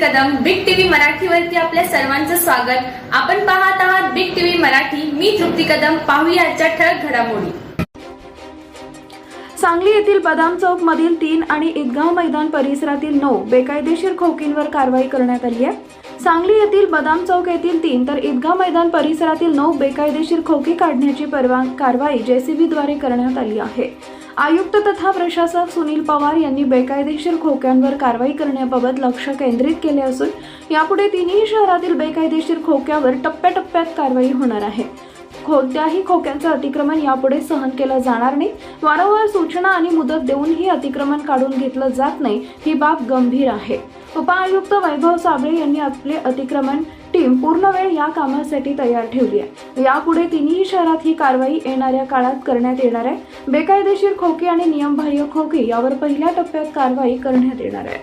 मराठीवरती आपल्या सर्वांचं स्वागत. आपण पाहत आहात बिग टीव्ही मराठी. मी तृप्ती कदम. पाहूया आजच्या ठळक घडामोडी. सांगली येथील बदाम चौक मधील तीन आणि ईदगाव मैदान परिसरातील नऊ बेकायदेशीर खोकींवर कारवाई करण्यात आली आहे. सांगली येथील बदाम चौक येथील तीन तर ईदगाव मैदान परिसरातील नऊ बेकायदेशीर खोकी काढण्याची परवान कारवाई जेसीबीद्वारे करण्यात आली आहे. आयुक्त तथा प्रशासक सुनील पवार यांनी बेकायदेशीर खोक्यांवर कारवाई करण्याबाबत लक्ष केंद्रित केले असून यापुढे तिन्ही शहरातील बेकायदेशीर खोक्यावर टप्प्याटप्प्यात कारवाई होणार आहे. कोणत्याही खोक्यांचं अतिक्रमण यापुढे सहन केलं जाणार नाही. वारंवार सूचना आणि मुदत देऊनही अतिक्रमण काढून घेतलं जात नाही ही बाब गंभीर आहे. उपआयुक्त वैभव साबळे यांनी आपले अतिक्रमण टीम पूर्ण वेळ या कामासाठी तयार ठेवली आहे. यापुढे तिन्ही शहरात ही कारवाई येणाऱ्या काळात करण्यात येणार आहे. बेकायदेशीर खोकी आणि नियमबाह्य खोकी यावर पहिल्या टप्प्यात कारवाई करण्यात येणार आहे.